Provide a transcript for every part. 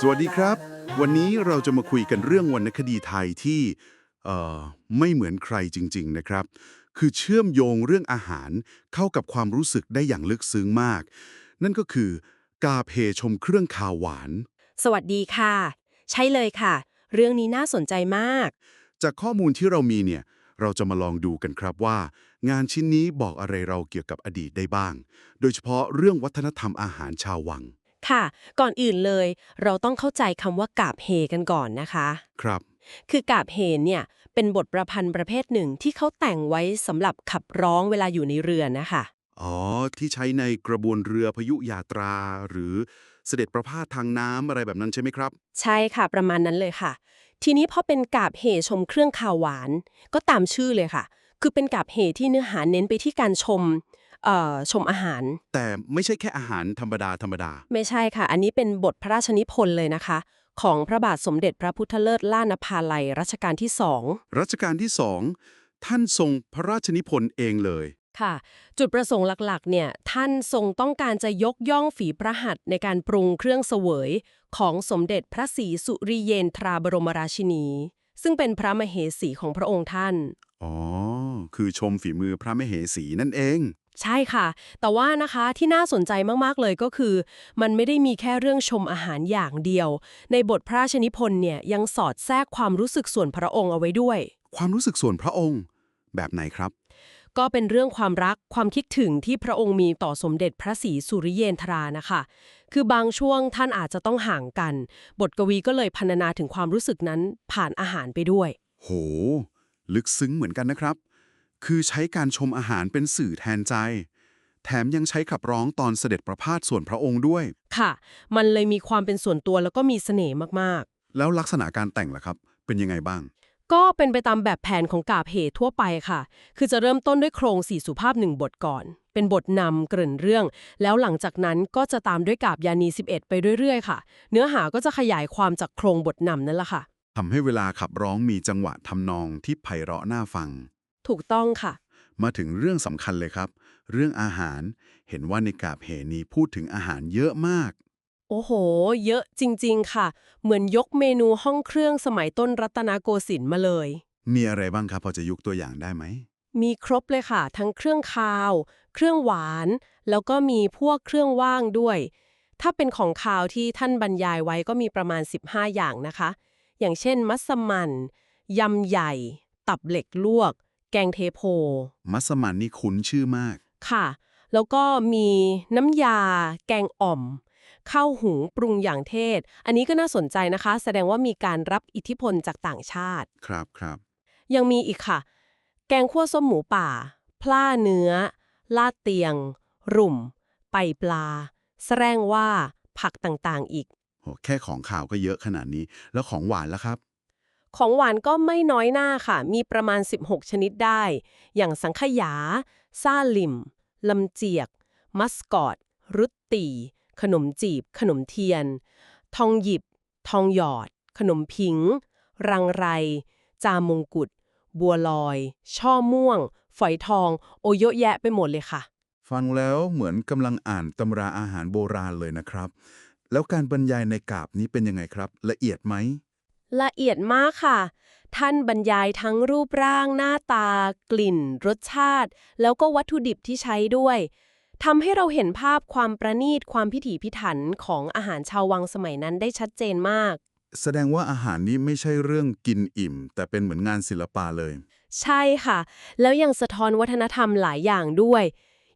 สวัสดีครับ วันนี้เราจะมาคุยกันเรื่องวรรณคดีไทยที่เอ่อไม่เหมือนใครจริง ๆ นะครับ คือเชื่อมโยงเรื่องอาหารเข้ากับความรู้สึกได้อย่างลึกซึ้งมาก นั่นก็คือกาเพชมเครื่องคาวหวาน สวัสดีค่ะ ใช่เลยค่ะ เรื่องนี้น่าสนใจมาก จากข้อมูลที่เรามีเนี่ย เราจะมาลองดูกันครับว่า งานชิ้นนี้บอกอะไรเราเกี่ยวกับอดีตได้บ้าง โดยเฉพาะเรื่องวัฒนธรรมอาหารชาววัง ค่ะ ก่อนอื่นเลย เราต้องเข้าใจคำว่ากาบเฮกันก่อนนะคะ ครับ คือกาบเฮเนี่ยเป็นบทประพันธ์ประเภทหนึ่งที่เขาแต่งไว้สำหรับขับร้องเวลาอยู่ในเรือนะคะอ๋อ ที่ใช้ในกระบวนเรือพยุยาตรา หรือเสด็จประพาสทางน้ำอะไรแบบนั้นใช่ไหมครับ ใช่ค่ะประมาณนั้นเลยค่ะ ทีนี้พอเป็นกาบเฮชมเครื่องคาวหวาน ก็ตามชื่อเลยค่ะ คือเป็นกาบเฮที่เนื้อหาเน้นไปที่การชมเอ่อชมอาหาร แต่ไม่ใช่แค่อาหารธรรมดาธรรมดา ไม่ใช่ค่ะ อันนี้เป็นบทพระราชนิพนธ์เลยนะคะ ของพระบาทสมเด็จพระพุทธเลิศล่านภาลัยรัชกาลที่สองรัชกาลที่สองท่านทรงพระราชนิพนธ์เองเลย ค่ะ จุดประสงค์หลักๆ เนี่ย ท่านทรงต้องการจะยกย่องฝีพระหัตถ์ในการปรุงเครื่องเสวย ของสมเด็จพระศรีสุริเยนทราบรมราชินี ซึ่งเป็นพระมเหสีของพระองค์ท่าน อ๋อ คือชมฝีมือพระมเหสีนั่นเอง ใช่ค่ะ แต่ว่านะคะที่น่าสนใจมากๆเลยก็คือ มันไม่ได้มีแค่เรื่องชมอาหารอย่างเดียว ในบทพระราชนิพนธ์เนี่ยยังสอดแทรกความรู้สึกส่วนพระองค์เอาไว้ด้วย ความรู้สึกส่วนพระองค์ แบบไหนครับ ก็เป็นเรื่องความรักความคิดถึงที่พระองค์มีต่อสมเด็จพระศรีสุริเยนทรานะคะ คือบางช่วงท่านอาจจะต้องห่างกัน บทกวีก็เลยพรรณนาถึงความรู้สึกนั้นผ่านอาหารไปด้วย โห ลึกซึ้งเหมือนกันนะครับ คือใช้การชมอาหารเป็นสื่อแทนใจ แถมยังใช้ขับร้องตอนเสด็จประพาสส่วนพระองค์ด้วย ค่ะ มันเลยมีความเป็นส่วนตัวแล้วก็มีเสน่ห์มากๆ แล้วลักษณะการแต่งล่ะครับ เป็นยังไงบ้าง ก็เป็นไปตามแบบแผนของกาบเหตุทั่วไปค่ะ คือจะเริ่มต้นด้วยโครงสี่สุภาพหนึ่งบทก่อน เป็นบทนำเกริ่นเรื่อง แล้วหลังจากนั้นก็จะตามด้วยกาบยานี 11 ไปเรื่อยๆ ค่ะ เนื้อหาก็จะขยายความจากโครงบทนำนั่นแหละค่ะทำให้เวลาขับร้องมีจังหวะทำนองที่ไพเราะน่าฟัง ถูกต้องค่ะ มาถึงเรื่องสำคัญเลยครับ เรื่องอาหาร เห็นว่าในกาบเหนีพูดถึงอาหารเยอะมาก โอ้โห เยอะจริง ๆ ค่ะ เหมือนยกเมนูห้องเครื่องสมัยต้นรัตนโกสินทร์มาเลย มีอะไรบ้างครับพอจะยกตัวอย่างได้ไหม มีครบเลยค่ะ ทั้งเครื่องคาว เครื่องหวาน แล้วก็มีพวกเครื่องว่างด้วย ถ้าเป็นของคาวที่ท่านบรรยายไว้ก็มีประมาณ 15 อย่างนะคะ อย่างเช่น มัสมั่นยำใหญ่ ตับเหล็กลวก แกงเทโพ มัสมั่นนี่คุ้นชื่อมาก ค่ะ แล้วก็มีน้ำยา แกงอ่อม ข้าวหุงปรุงอย่างเทศ อันนี้ก็น่าสนใจนะคะ แสดงว่ามีการรับอิทธิพลจากต่างชาติ ครับครับยังมีอีกค่ะ แกงคั่วส้มหมูป่า พล่าเนื้อ ลาดเตียง รุ่ม ไปปลา แสแรงว่า ผักต่างๆอีกโหแค่ของข่าวก็เยอะขนาดนี้ แล้วของหวานล่ะครับ ของหวานก็ไม่น้อยหน้าค่ะ มีประมาณ 16 ชนิดได้ อย่างสังขยาซ่าลิม ลำเจียก มัสกอตรุตตี ขนมจีบ ขนมเทียน ทองหยิบ ทองหยอด ขนมพิง รังไร จามงกุฎบัวลอย ช่อม่วง ฝอยทอง โอเยอะแยะไปหมดเลยค่ะ ฟังแล้วเหมือนกำลังอ่านตำราอาหารโบราณเลยนะครับ แล้วการบรรยายในกาบนี้เป็นยังไงครับ ละเอียดไหม ละเอียดมากค่ะ ท่านบรรยายทั้งรูปร่างหน้าตา กลิ่น รสชาติ แล้วก็วัตถุดิบที่ใช้ด้วย ทำให้เราเห็นภาพความประณีตความพิถีพิถันของอาหารชาววังสมัยนั้นได้ชัดเจนมาก แสดงว่าอาหารนี้ไม่ใช่เรื่องกินอิ่ม แต่เป็นเหมือนงานศิลปะเลย ใช่ค่ะ แล้วยังสะท้อนวัฒนธรรมหลายอย่างด้วย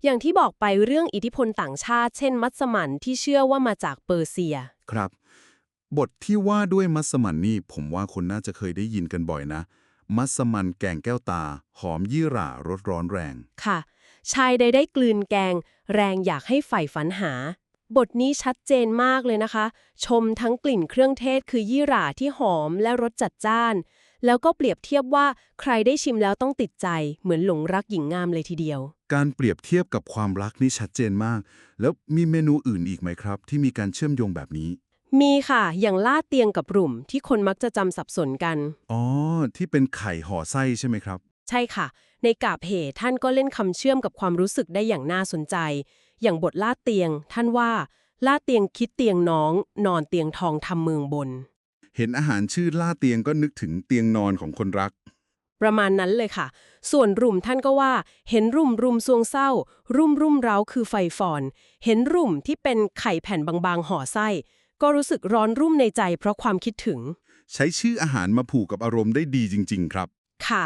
อย่างที่บอกไปเรื่องอิทธิพลต่างชาติ เช่น มัสมั่นที่เชื่อว่ามาจากเปอร์เซีย ครับ บทที่ว่าด้วยมัสมั่นนี่ผมว่าคนน่าจะเคยได้ยินกันบ่อยนะ มัสมั่นแกงแก้วตา หอมยี่หร่ารสร้อนแรง ค่ะ ชายใดได้กลืนแกง แรงอยากให้ใฝ่ฝันหา บทนี้ชัดเจนมากเลยนะคะ ชมทั้งกลิ่นเครื่องเทศคือยี่หร่าที่หอมและรสจัดจ้าน แล้วก็เปรียบเทียบว่าใครได้ชิมแล้วต้องติดใจ เหมือนหลงรักหญิงงามเลยทีเดียว การเปรียบเทียบกับความรักนี่ชัดเจนมาก แล้วมีเมนูอื่นอีกไหมครับ ที่มีการเชื่อมโยงแบบนี้ มีค่ะ อย่างลาดเตียงกับรุ่มที่คนมักจะจำสับสนกัน อ๋อ ที่เป็นไข่ห่อไส้ใช่ไหมครับ ใช่ค่ะ ในกาบเหท่านก็เล่นคำเชื่อมกับความรู้สึกได้อย่างน่าสนใจ อย่างบทลาดเตียง ท่านว่าลาดเตียงคิดเตียงน้อง นอนเตียงทองทำเมืองบน เห็นอาหารชื่อล่าเตียงก็นึกถึงเตียงนอนของคนรัก ประมาณนั้นเลยค่ะ ส่วนรุ่มท่านก็ว่า เห็นรุ่มรุ่มซวงเศร้า รุ่มรุ่มเร้าคือไฟฟอน เห็นรุ่มที่เป็นไข่แผ่นบางๆห่อไส้ ก็รู้สึกร้อนรุ่มในใจเพราะความคิดถึง ใช้ชื่ออาหารมาผูกกับอารมณ์ได้ดีจริง ๆ ครับ ค่ะ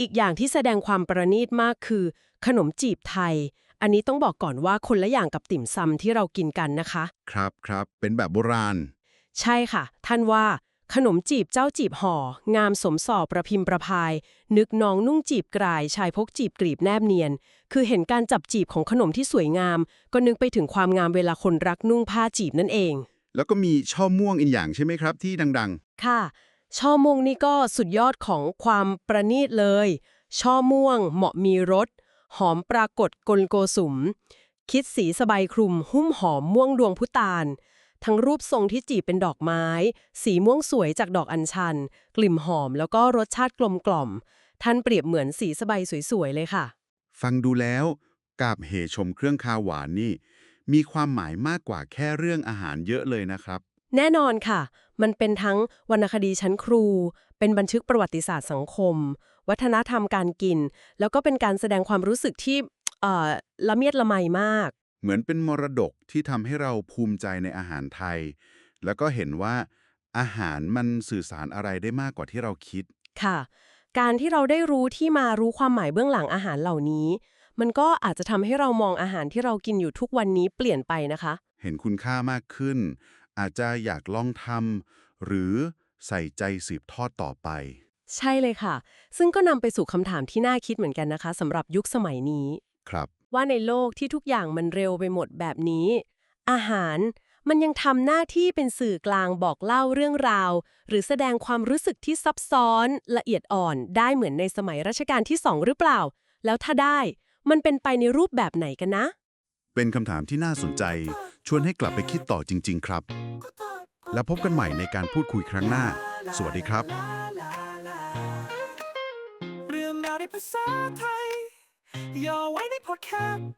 อีกอย่างที่แสดงความประณีตมากคือ ขนมจีบไทย อันนี้ต้องบอกก่อนว่าคนละอย่างกับติ่มซำที่เรากินกันนะคะ ครับครับ เป็นแบบโบราณ ใช่ค่ะ ท่านว่า ขนมจีบเจ้าจีบห่อ งามสมสอบประพิมพ์ประพาย นึกน้องนุ่งจีบกลาย ชายพกจีบกรีบแนบเนียน คือเห็นการจับจีบของขนมที่สวยงาม ก็นึกไปถึงความงามเวลาคนรักนุ่งผ้าจีบนั่นเอง แล้วก็มีช่อม่วงอีกอย่างใช่ไหมครับ ที่ดังค่ะ ช่อม่วงนี่ก็สุดยอดของความประณีตเลย ช่อม่วงเหมาะมีรสหอมปรากฏกลโกสุม คิดสีสบายคลุม หุ้มหอมม่วงดวงพุตานทั้งรูปทรงที่จีบเป็นดอกไม้ สีม่วงสวยจากดอกอัญชัน กลิ่นหอมแล้วก็รสชาติกลมกล่อม ท่านเปรียบเหมือนสีสบายสวยๆเลยค่ะๆฟังดูแล้วกาบเหชมเครื่องคาวหวานนี่ มีความหมายมากกว่าแค่เรื่องอาหารเยอะเลยนะครับ แน่นอนค่ะ มันเป็นทั้งวรรณคดีชั้นครู เป็นบันทึกประวัติศาสตร์สังคม วัฒนธรรมการกิน แล้วก็เป็นการแสดงความรู้สึกที่เอ่อละเมียดละไมมาก เหมือนเป็นมรดกที่ทำให้เราภูมิใจในอาหารไทย แล้วก็เห็นว่าอาหารมันสื่อสารอะไรได้มากกว่าที่เราคิด ค่ะ การที่เราได้รู้ที่มารู้ความหมายเบื้องหลังอาหารเหล่านี้ มันก็อาจจะทำให้เรามองอาหารที่เรากินอยู่ทุกวันนี้เปลี่ยนไปนะคะ เห็นคุณค่ามากขึ้น อาจจะอยากลองทำหรือใส่ใจสืบทอดต่อไป ใช่เลยค่ะ ซึ่งก็นำไปสู่คำถามที่น่าคิดเหมือนกันนะคะสำหรับยุคสมัยนี้ ครับ ว่าในโลกที่ทุกอย่างมันเร็วไปหมดแบบนี้ อาหารมันยังทำหน้าที่เป็นสื่อกลางบอกเล่าเรื่องราว หรือแสดงความรู้สึกที่ซับซ้อน ละเอียดอ่อนได้เหมือนในสมัยรัชกาลที่สองหรือเปล่า แล้วถ้าได้ มันเป็นไปในรูปแบบไหนกันนะ เป็นคำถามที่น่าสนใจ ชวนให้กลับไปคิดต่อจริง ๆ ครับ แล้วพบกันใหม่ในการพูดคุยครั้งหน้า สวัสดีครับ เรื่องราวในภาษาไทยย่อไว้ในพอดแคสต์